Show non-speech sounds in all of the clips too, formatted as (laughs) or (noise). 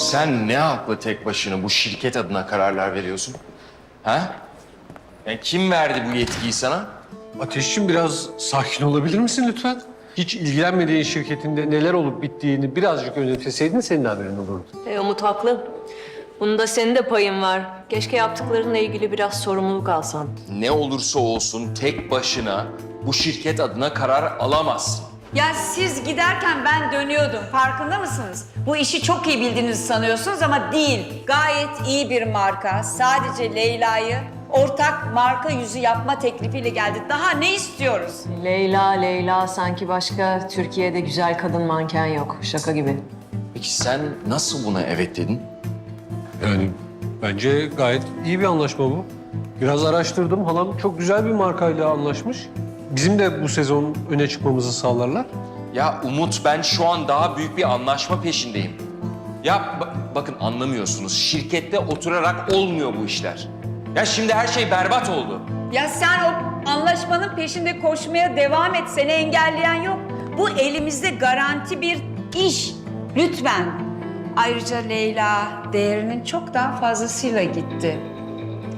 Sen ne haklı tek başına bu şirket adına kararlar veriyorsun? Ha? Yani kim verdi bu yetkiyi sana? Ateşçim biraz sakin olabilir misin lütfen? Hiç ilgilenmediğin şirketinde neler olup bittiğini birazcık önemseseydin senin haberin olurdu. E, Umut haklı. Bunda senin de payın var. Keşke yaptıklarınla ilgili biraz sorumluluk alsan. Ne olursa olsun tek başına bu şirket adına karar alamazsın. Ya siz giderken ben dönüyordum. Farkında mısınız? Bu işi çok iyi bildiğinizi sanıyorsunuz ama değil. Gayet iyi bir marka. Sadece Leyla'yı ortak marka yüzü yapma teklifiyle geldi. Daha ne istiyoruz? Leyla, Leyla sanki başka Türkiye'de güzel kadın manken yok. Şaka gibi. Peki sen nasıl buna evet dedin? Yani bence gayet iyi bir anlaşma bu. Biraz araştırdım. Halam çok güzel bir markayla anlaşmış. Bizim de bu sezon öne çıkmamızı sağlarlar. Ya Umut ben şu an daha büyük bir anlaşma peşindeyim. Ya ba- bakın anlamıyorsunuz. Şirkette oturarak olmuyor bu işler. Ya şimdi her şey berbat oldu. Ya sen o anlaşmanın peşinde koşmaya devam et. Seni engelleyen yok. Bu elimizde garanti bir iş. Lütfen. Ayrıca Leyla değerinin çok daha fazlasıyla gitti.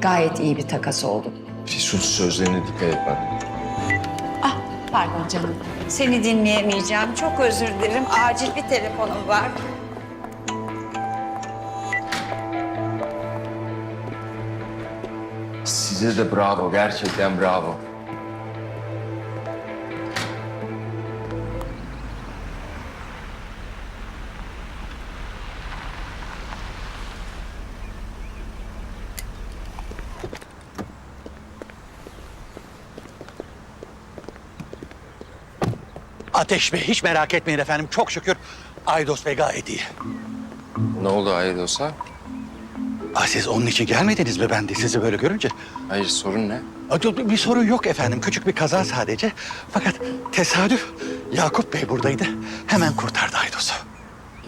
Gayet iyi bir takas oldu. Füsun sözlerine dikkat et bak. Pardon canım. Seni dinleyemeyeceğim. Çok özür dilerim. Acil bir telefonum var. Size de bravo, gerçekten bravo. Ateş Bey hiç merak etmeyin efendim. Çok şükür Aydos Bey gayet iyi. Ne oldu Aydos'a? Ah, siz onun için gelmediniz mi ben de sizi böyle görünce? Hayır sorun ne? Ah, yok, Bir sorun yok efendim. Küçük bir kaza sadece. Fakat tesadüf Yakup Bey buradaydı. Hemen kurtardı Aydos'u.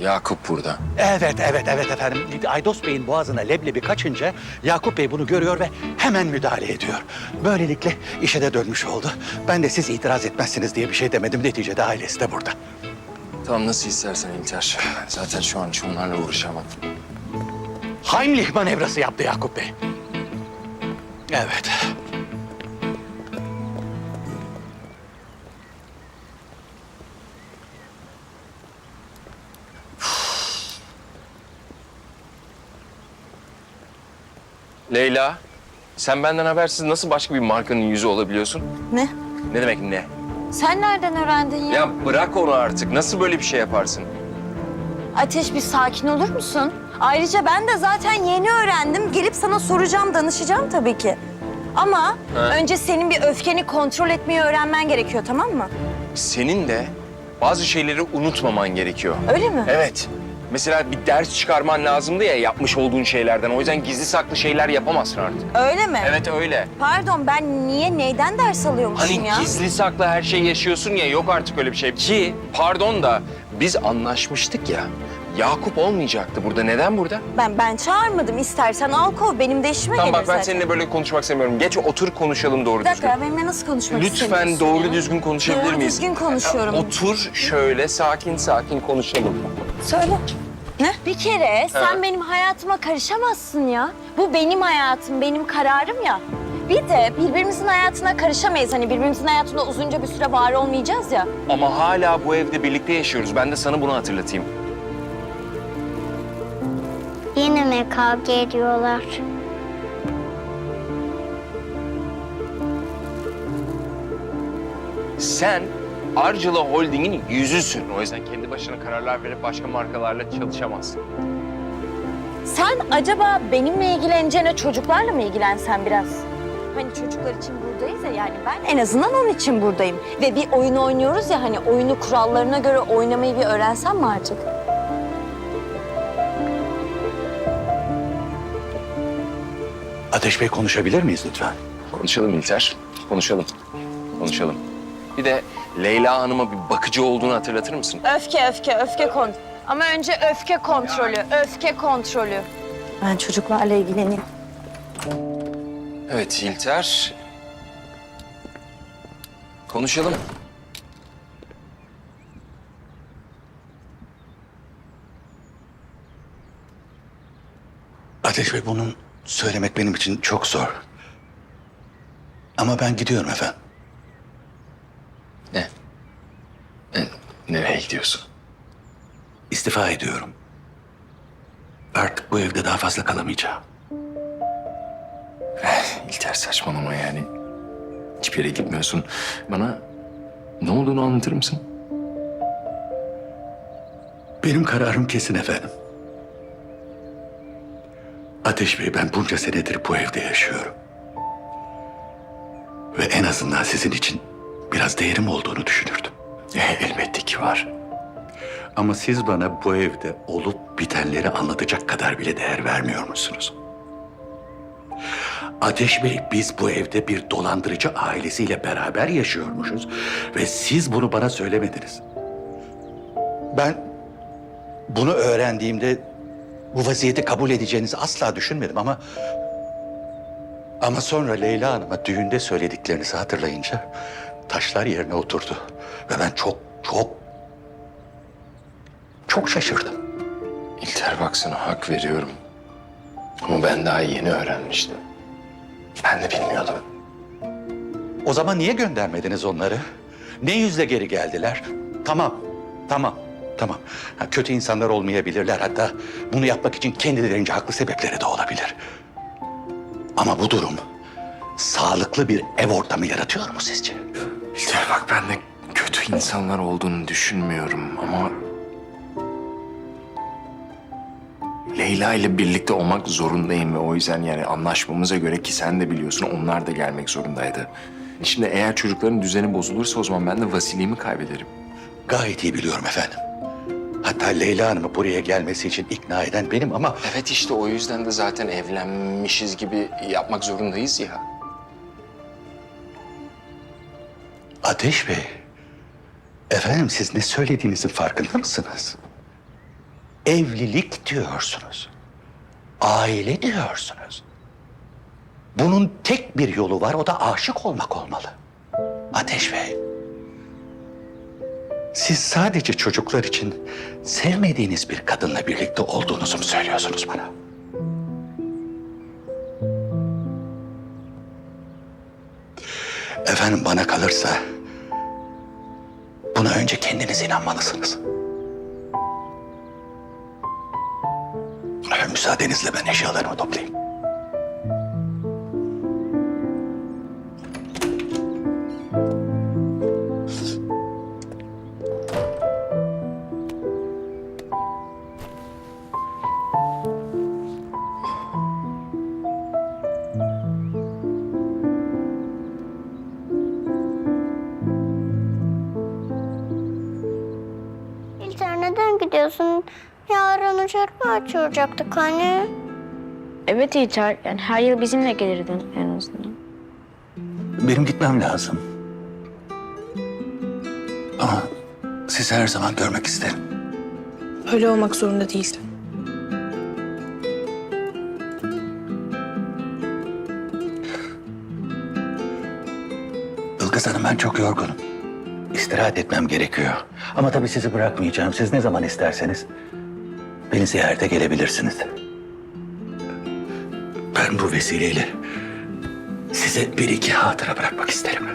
Yakup burada. Evet, evet, evet efendim. Aydos Bey'in boğazına leblebi kaçınca Yakup Bey bunu görüyor ve hemen müdahale ediyor. Böylelikle işe de dönmüş oldu. Ben de siz itiraz etmezsiniz diye bir şey demedim. Neticede ailesi de burada. Tamam nasıl istersen İlter. Zaten şu an hiç onlarla uğraşamam. Heimlich manevrası yaptı Yakup Bey. Evet. Leyla, sen benden habersiz nasıl başka bir markanın yüzü olabiliyorsun? Ne? Ne demek ne? Sen nereden öğrendin ya? Ya bırak onu artık. Nasıl böyle bir şey yaparsın? Ateş bir sakin olur musun? Ayrıca ben de zaten yeni öğrendim. Gelip sana soracağım, danışacağım tabii ki. Ama Ha. önce senin bir öfkeni kontrol etmeyi öğrenmen gerekiyor tamam mı? Senin de bazı şeyleri unutmaman gerekiyor. Öyle mi? Evet. Mesela bir ders çıkarman lazımdı ya yapmış olduğun şeylerden. O yüzden gizli saklı şeyler yapamazsın artık. Öyle mi? Evet öyle. Pardon ben niye neyden ders alıyormuşum Hani ya? gizli saklı her şey yaşıyorsun ya yok artık öyle bir şey. Ki pardon da biz anlaşmıştık ya. Yakup olmayacaktı burada. Neden burada? Ben ben çağırmadım. İstersen al kov. Benim de işime Tamam gelir bak ben zaten. seninle böyle konuşmak istemiyorum. Geç otur konuşalım doğru Bir dakika düzgün. ya, benimle nasıl konuşmak Lütfen istemiyorsun doğru ya? düzgün konuşabilir Doğru miyiz? düzgün konuşuyorum. Otur şöyle sakin sakin konuşalım. Söyle. Ne? Bir kere sen benim hayatıma karışamazsın ya. Bu benim hayatım, benim kararım ya. Bir de birbirimizin hayatına karışamayız. Hani birbirimizin hayatında uzunca bir süre var olmayacağız ya. Ama hala bu evde birlikte yaşıyoruz. Ben de sana bunu hatırlatayım. Yine mi kavga ediyorlar? Sen Arcıla Holding'in yüzüsün. O yüzden kendi başına kararlar verip başka markalarla çalışamazsın. Sen acaba benimle ilgileneceğine çocuklarla mı ilgilensen biraz? Hani çocuklar için buradayız ya yani ben en azından onun için buradayım. Ve bir oyun oynuyoruz ya hani oyunu kurallarına göre oynamayı bir öğrensem mi artık? Ateş Bey konuşabilir miyiz lütfen? Konuşalım İlter. Konuşalım. Konuşalım. Bir de Leyla Hanım'a bir bakıcı olduğunu hatırlatır mısın? Öfke, öfke, öfke kon. Ama önce öfke kontrolü, öfke kontrolü. Ben çocuklarla ilgileneyim. Evet İlter. Konuşalım. Ateş Bey bunun söylemek benim için çok zor. Ama ben gidiyorum efendim. Ne? E, nereye gidiyorsun? İstifa ediyorum. Artık bu evde daha fazla kalamayacağım. İlter saçmalama yani. Hiçbir yere gitmiyorsun. Bana ne olduğunu anlatır mısın? Benim kararım kesin efendim. Ateş Bey ben bunca senedir bu evde yaşıyorum. Ve en azından sizin için biraz değerim olduğunu düşünürdüm. E, (laughs) elbette ki var. Ama siz bana bu evde olup bitenleri anlatacak kadar bile değer vermiyor musunuz? Ateş Bey biz bu evde bir dolandırıcı ailesiyle beraber yaşıyormuşuz ve siz bunu bana söylemediniz. Ben bunu öğrendiğimde bu vaziyeti kabul edeceğinizi asla düşünmedim ama ama sonra Leyla Hanım'a düğünde söylediklerinizi hatırlayınca taşlar yerine oturdu ve ben çok çok çok şaşırdım. İlter bak sana hak veriyorum. Ama ben daha yeni öğrenmiştim. Ben de bilmiyordum. O zaman niye göndermediniz onları? Ne yüzle geri geldiler? Tamam, tamam, tamam. Ha, kötü insanlar olmayabilirler. Hatta bunu yapmak için kendilerince haklı sebepleri de olabilir. Ama bu durum sağlıklı bir ev ortamı yaratıyor mu sizce? İlter bak ben de kötü insanlar olduğunu düşünmüyorum ama... Leyla ile birlikte olmak zorundayım ve o yüzden yani anlaşmamıza göre ki sen de biliyorsun onlar da gelmek zorundaydı. Şimdi eğer çocukların düzeni bozulursa o zaman ben de Vasili'mi kaybederim. Gayet iyi biliyorum efendim. Hatta Leyla Hanım'ı buraya gelmesi için ikna eden benim ama Evet işte o yüzden de zaten evlenmişiz gibi yapmak zorundayız ya. Ateş Bey, efendim siz ne söylediğinizin farkında mısınız? Evlilik diyorsunuz. Aile diyorsunuz. Bunun tek bir yolu var, o da aşık olmak olmalı. Ateş Bey, siz sadece çocuklar için sevmediğiniz bir kadınla birlikte olduğunuzu mu söylüyorsunuz bana? Efendim bana kalırsa buna önce kendiniz inanmalısınız. Müsaadenizle ben eşyalarımı toplayayım. Açılacaktık hani? Evet İlter. Yani her yıl bizimle gelirdin en azından. Benim gitmem lazım. Ama sizi her zaman görmek isterim. Öyle olmak zorunda değildi. Ilgaz Hanım ben çok yorgunum. İstirahat etmem gerekiyor. Ama tabii sizi bırakmayacağım. Siz ne zaman isterseniz beni ziyarete gelebilirsiniz. Ben bu vesileyle size bir iki hatıra bırakmak isterim.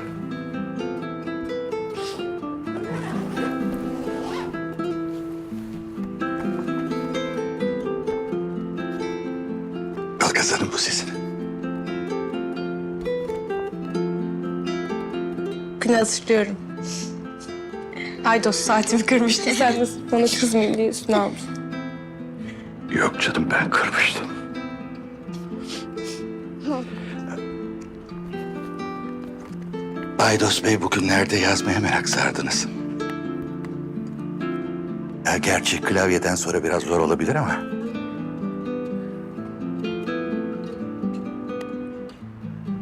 Ilgaz Hanım bu sizin. Günü hatırlıyorum. Aydos saatimi kırmıştı. Sen nasıl bana kızmayayım diye üstüne almış. Yok canım ben kırmıştım. Aydos Bey bugünlerde yazmaya merak sardınız. Ya gerçi klavyeden sonra biraz zor olabilir ama...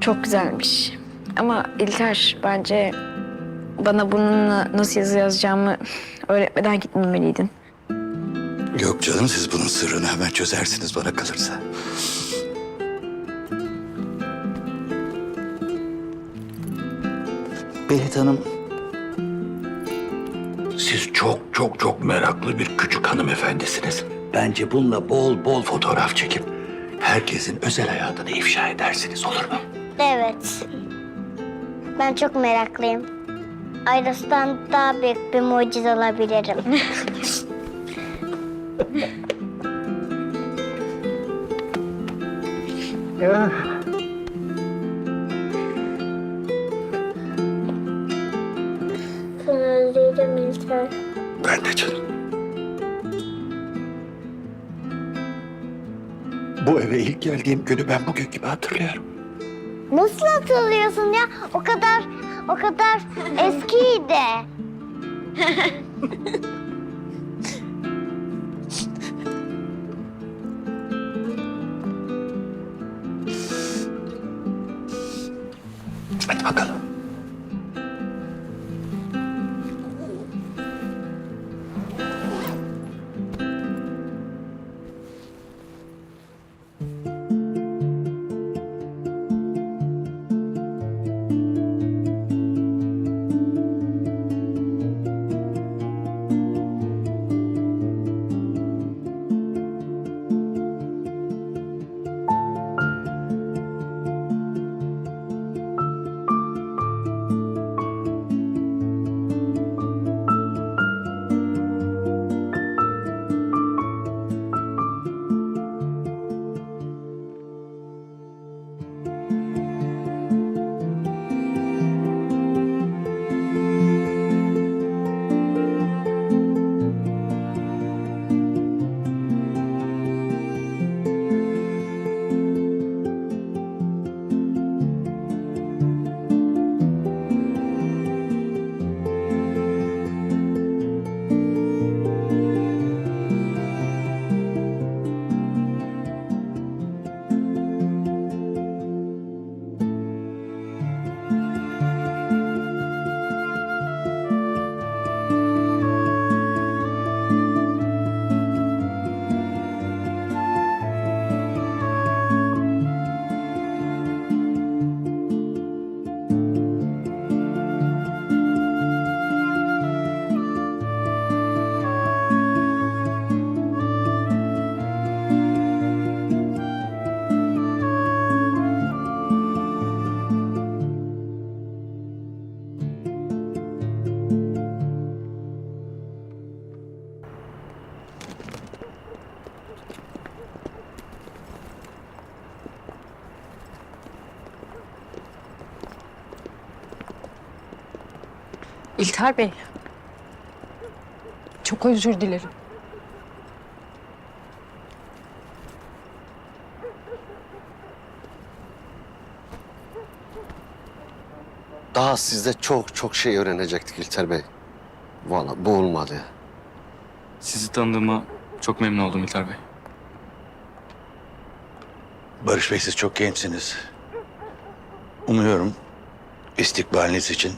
Çok güzelmiş. Ama İlter bence bana bununla nasıl yazı yazacağımı öğretmeden gitmemeliydin. Yok canım siz bunun sırrını hemen çözersiniz bana kalırsa. Berit Hanım... Siz çok çok çok meraklı bir küçük hanımefendisiniz. Bence bununla bol bol fotoğraf çekip herkesin özel hayatını ifşa edersiniz olur mu? Evet. Ben çok meraklıyım. Ayrısından daha büyük bir mucize olabilirim. (laughs) Seni özledim İlter. Ben de canım. Bu eve ilk geldiğim günü ben bugün gibi hatırlıyorum. Nasıl hatırlıyorsun ya? O kadar, o kadar eskiydi. (laughs) Hadi bakalım. İlter Bey. Çok özür dilerim. Daha sizde çok çok şey öğrenecektik İlter Bey. Vallahi bu olmadı ya. Sizi tanıdığıma çok memnun oldum İlter Bey. Barış Bey siz çok gençsiniz. Umuyorum istikbaliniz için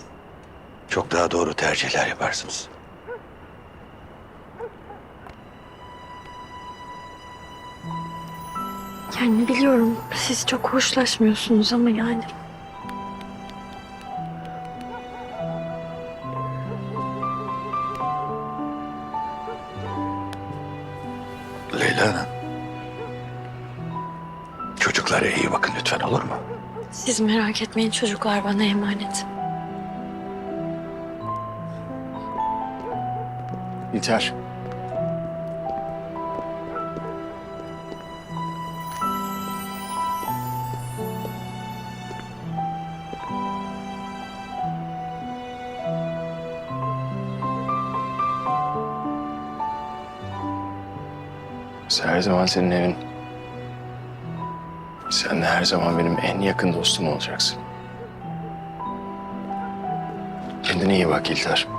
çok daha doğru tercihler yaparsınız. Yani biliyorum siz çok hoşlaşmıyorsunuz ama yani. Leyla Hanım. Çocuklara iyi bakın lütfen olur mu? Siz merak etmeyin çocuklar bana emanet. Burası her zaman senin evin. Sen de her zaman benim en yakın dostum olacaksın. Kendine iyi bak İlter.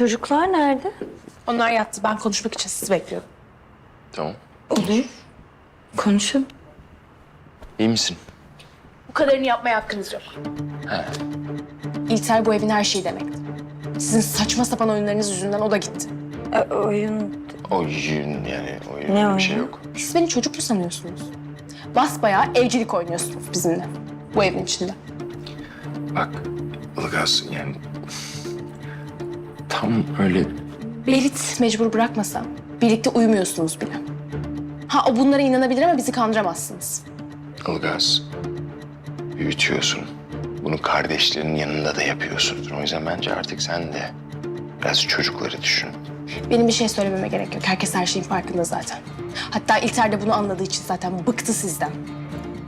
Çocuklar nerede? Onlar yattı. Ben konuşmak için sizi bekliyorum. Tamam. Olur. Konuşun. İyi misin? Bu kadarını yapmaya hakkınız yok. İlter bu evin her şeyi demekti. Sizin saçma sapan oyunlarınız yüzünden o da gitti. E, oyun... Oyun yani oyun Ne bir şey oyunu? yok. Siz beni çocuk mu sanıyorsunuz? Basbayağı evcilik oynuyorsunuz bizimle. Bu evin içinde. Bak Ilgaz yani tam öyle Berit mecbur bırakmasa birlikte uyumuyorsunuz bile. Ha o bunlara inanabilir ama bizi kandıramazsınız. Ilgaz büyütüyorsun. Bunu kardeşlerinin yanında da yapıyorsun. O yüzden bence artık sen de biraz çocukları düşün. Benim bir şey söylememe gerek yok. Herkes her şeyin farkında zaten. Hatta İlter de bunu anladığı için zaten bıktı sizden.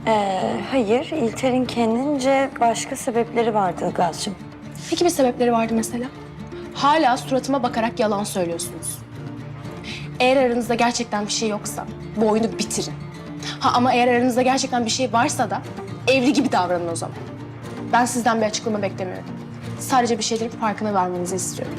Ee, hayır, İlter'in kendince başka sebepleri vardı Ilgaz'cığım. Peki bir sebepleri vardı mesela? Hala suratıma bakarak yalan söylüyorsunuz. Eğer aranızda gerçekten bir şey yoksa bu oyunu bitirin. Ha ama eğer aranızda gerçekten bir şey varsa da evli gibi davranın o zaman. Ben sizden bir açıklama beklemiyorum. Sadece bir şeylerin farkına varmanızı istiyorum.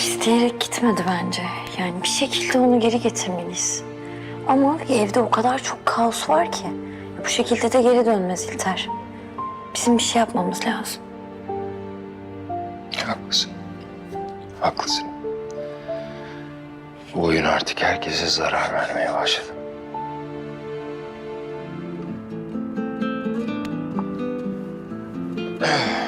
İsteyerek gitmedi bence. Yani bir şekilde onu geri getirmeliyiz. Ama evde o kadar çok kaos var ki. Bu şekilde de geri dönmez İlter. Bizim bir şey yapmamız lazım. Haklısın. Haklısın. Bu oyun artık herkese zarar vermeye başladı. (clears throat)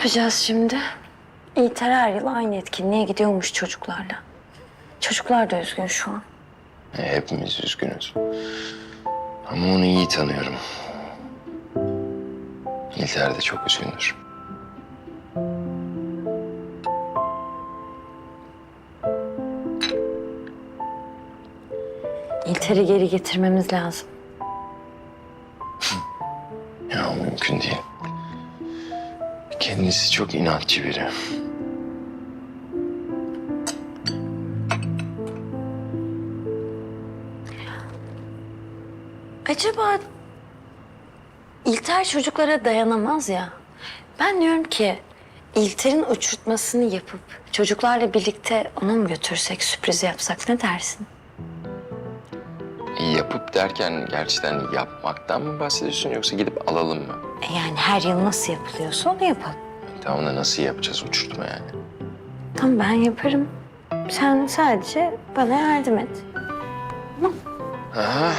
yapacağız şimdi? İlter her yıl aynı etkinliğe gidiyormuş çocuklarla. Çocuklar da üzgün şu an. E, Hepimiz üzgünüz. Ama onu iyi tanıyorum. İlter de çok üzgündür. İlter'i geri getirmemiz lazım. Kendisi çok inatçı biri. Acaba İlter çocuklara dayanamaz ya. Ben diyorum ki İlter'in uçurtmasını yapıp çocuklarla birlikte onu mu götürsek, sürpriz yapsak ne dersin? Yapıp derken gerçekten yapmaktan mı bahsediyorsun yoksa gidip alalım mı? E Yani her yıl nasıl yapılıyorsa onu yapalım. Tamam da nasıl yapacağız uçurtma yani? Tamam ben yaparım. Sen sadece bana yardım et. Aha,